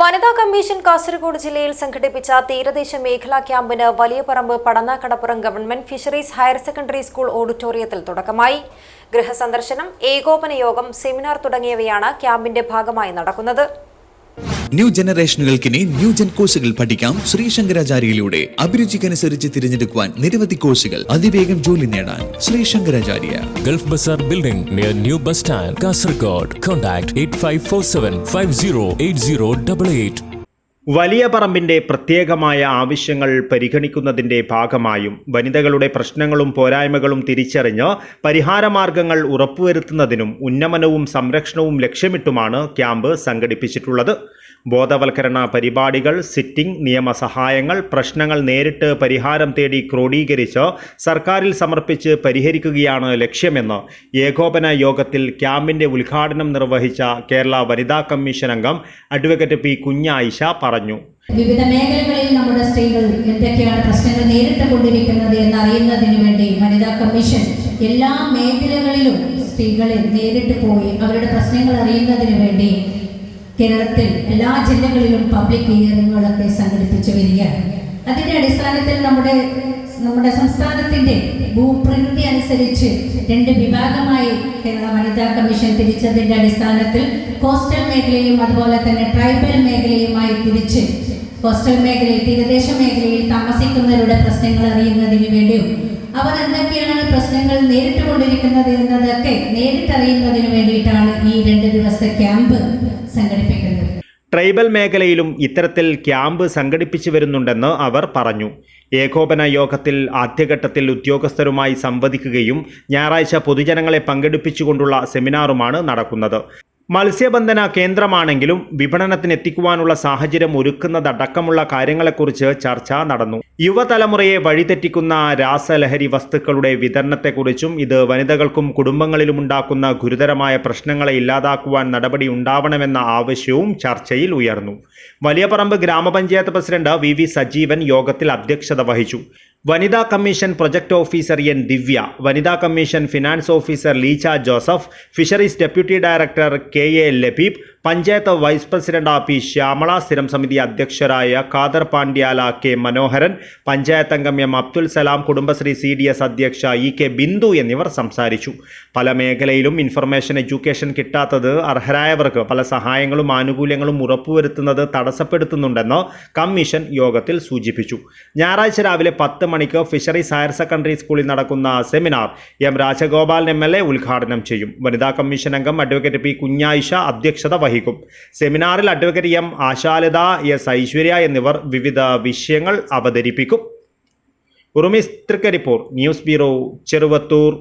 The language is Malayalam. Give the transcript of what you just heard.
വനിതാ കമ്മീഷൻ കാസർഗോഡ് ജില്ലയിൽ സംഘടിപ്പിച്ച തീരദേശ മേഖലാ ക്യാമ്പിന് Valiyaparamba Padannakadappuram government fisheries higher secondary school ഓഡിറ്റോറിയത്തിൽ തുടക്കമായി. ഗൃഹസന്ദർശനം ഏകോപന യോഗം സെമിനാർ തുടങ്ങിയവയാണ് ക്യാമ്പിന്റെ ഭാഗമായി നടക്കുന്നത്. ന്യൂ ജനറേഷനുകൾക്കിനി ന്യൂ ജൻ കോഴ്സുകൾ പഠിക്കാം ശ്രീ ശങ്കരാചാര്യയിലൂടെ അഭിരുചിക്കനുസരിച്ച് തിരഞ്ഞെടുക്കുവാൻ നിരവധി കോഴ്സുകൾ അതിവേഗം ജോലി നേടാൻ Shri Shankaracharya Gulf Bazaar Building near New Bus Stand, Kasargod. Contact 8547 508088. വലിയ പറമ്പിന്റെ പ്രത്യേകമായ ആവശ്യങ്ങൾ പരിഗണിക്കുന്നതിന്റെ ഭാഗമായും വനിതകളുടെ പ്രശ്നങ്ങളും പോരായ്മകളും തിരിച്ചറിഞ്ഞ് പരിഹാരമാർഗങ്ങൾ ഉറപ്പുവരുത്തുന്നതിനും ഉന്നമനവും സംരക്ഷണവും ലക്ഷ്യമിട്ടുമാണ് ക്യാമ്പ് സംഘടിപ്പിച്ചിട്ടുള്ളത് ബോധവൽക്കരണ പരിപാടികൾ സിറ്റിംഗ് നിയമസഹായങ്ങൾ പ്രശ്നങ്ങൾ നേരിട്ട് പരിഹാരം തേടി ക്രോഡീകരിച്ച് സർക്കാരിൽ സമർപ്പിച്ച് പരിഹരിക്കുകയാണ് ലക്ഷ്യമെന്ന് ഏകോപന യോഗത്തിൽ ക്യാമ്പിന്റെ ഉദ്ഘാടനം നിർവഹിച്ച കേരള വനിതാ കമ്മീഷൻ അംഗം അഡ്വക്കേറ്റ് പി കുഞ്ഞായിഷ പറഞ്ഞു. വിവിധ മേഖലകളിൽ നമ്മുടെ സ്ത്രീകൾ എന്തൊക്കെയാണ് പ്രശ്നങ്ങൾ നേരിട്ട് കൊണ്ടിരിക്കുന്നത് എന്നറിയുന്നതിന് വേണ്ടി വനിതാ കമ്മീഷൻ എല്ലാ മേഖലകളിലും സ്ത്രീകളെ നേരിട്ട് പോയി അവരുടെ പ്രശ്നങ്ങൾ അറിയുന്നതിന് വേണ്ടി കേരളത്തിൽ എല്ലാ ജില്ലകളിലും പബ്ലിക് ഹിയറിങ്ങുകളൊക്കെ സംഘടിപ്പിച്ചു വരികയാണ്. അതിന്റെ അടിസ്ഥാനത്തിൽ നമ്മുടെ നമ്മുടെ സംസ്ഥാനത്തിന്റെ ഭൂപ്രകൃതി അനുസരിച്ച് രണ്ട് വിഭാഗമായി കേരള വനിതാ കമ്മീഷൻ തിരിച്ചതിന്റെ അടിസ്ഥാനത്തിൽ കോസ്റ്റൽ മേഖലയും അതുപോലെ തന്നെ ട്രൈബൽ മേഖലയുമായി തിരിച്ച് കോസ്റ്റൽ മേഖലയിൽ തീരദേശ മേഖലയിൽ താമസിക്കുന്നവരുടെ പ്രശ്നങ്ങൾ അറിയുന്നതിന് വേണ്ടിയും അവർ എന്തൊക്കെയാണ് പ്രശ്നങ്ങൾ നേരിട്ട് കൊണ്ടിരിക്കുന്നത് എന്നതൊക്കെ നേരിട്ടറിയുന്നതിന് വേണ്ടിയിട്ടാണ് ഈ രണ്ട് ദിവസത്തെ ക്യാമ്പ് ട്രൈബൽ മേഖലയിലും ഇത്തരത്തിൽ ക്യാമ്പ് സംഘടിപ്പിച്ചു വരുന്നുണ്ടെന്ന് അവർ പറഞ്ഞു. ഏകോപന യോഗത്തിൽ ആദ്യഘട്ടത്തിൽ ഉദ്യോഗസ്ഥരുമായി സംവദിക്കുകയും ഞായറാഴ്ച പൊതുജനങ്ങളെ പങ്കെടുപ്പിച്ചുകൊണ്ടുള്ള സെമിനാറുമാണ് നടക്കുന്നത്. മത്സ്യബന്ധന കേന്ദ്രമാണെങ്കിലും വിപണനത്തിന് എത്തിക്കുവാനുള്ള സാഹചര്യം ഒരുക്കുന്നതടക്കമുള്ള കാര്യങ്ങളെക്കുറിച്ച് ചർച്ച നടന്നു. യുവതലമുറയെ വഴിതെറ്റിക്കുന്ന രാസലഹരി വസ്തുക്കളുടെ വിതരണത്തെക്കുറിച്ചും ഇത് വനിതകൾക്കും കുടുംബങ്ങളിലും ഉണ്ടാക്കുന്ന ഗുരുതരമായ പ്രശ്നങ്ങളെ ഇല്ലാതാക്കുവാൻ നടപടി ഉണ്ടാവണമെന്ന ആവശ്യവും ചർച്ചയിൽ ഉയർന്നു. വലിയപറമ്പ് ഗ്രാമപഞ്ചായത്ത് പ്രസിഡന്റ് വി വി സജീവൻ യോഗത്തിൽ അധ്യക്ഷത വഹിച്ചു. വനിതാ commission project officer N Divya വനിതാ commission finance officer Leecha Joseph fisheries deputy director K A Labeeb panchayat vice president P Shyamala സ്ഥിരം സമിതി അധ്യക്ഷരായ ഖാദർ പാണ്ഡ്യാല കെ മനോഹരൻ പഞ്ചായത്ത് അംഗം M Abdul Salam Kudumbashree C D S അധ്യക്ഷ ഇ കെ ബിന്ദു എന്നിവർ സംസാരിച്ചു. പല മേഖലയിലും ഇൻഫർമേഷൻ എഡ്യൂക്കേഷൻ കിട്ടാത്തത് അർഹരായവർക്ക് പല സഹായങ്ങളും ആനുകൂല്യങ്ങളും ഉറപ്പുവരുത്തുന്നത് തടസ്സപ്പെടുത്തുന്നുണ്ടെന്ന് കമ്മീഷൻ യോഗത്തിൽ സൂചിപ്പിച്ചു. ഞായറാഴ്ച രാവിലെ പത്ത് മണിക്ക് ഫിഷറീസ് ഹയർ സെക്കൻഡറി സ്കൂളിൽ നടക്കുന്ന seminar M Rajagopalan M L A ഉദ്ഘാടനം ചെയ്യും. വനിതാ കമ്മീഷൻ അംഗം അഡ്വക്കേറ്റ് പി കുഞ്ഞായിഷ അധ്യക്ഷത വഹിക്കും. സെമിനാറിൽ advocate M Ashalatha S Aishwarya എന്നിവർ വിവിധ വിഷയങ്ങൾ അവതരിപ്പിക്കും. Urumis Thrikaripur news bureau Cheruvathur.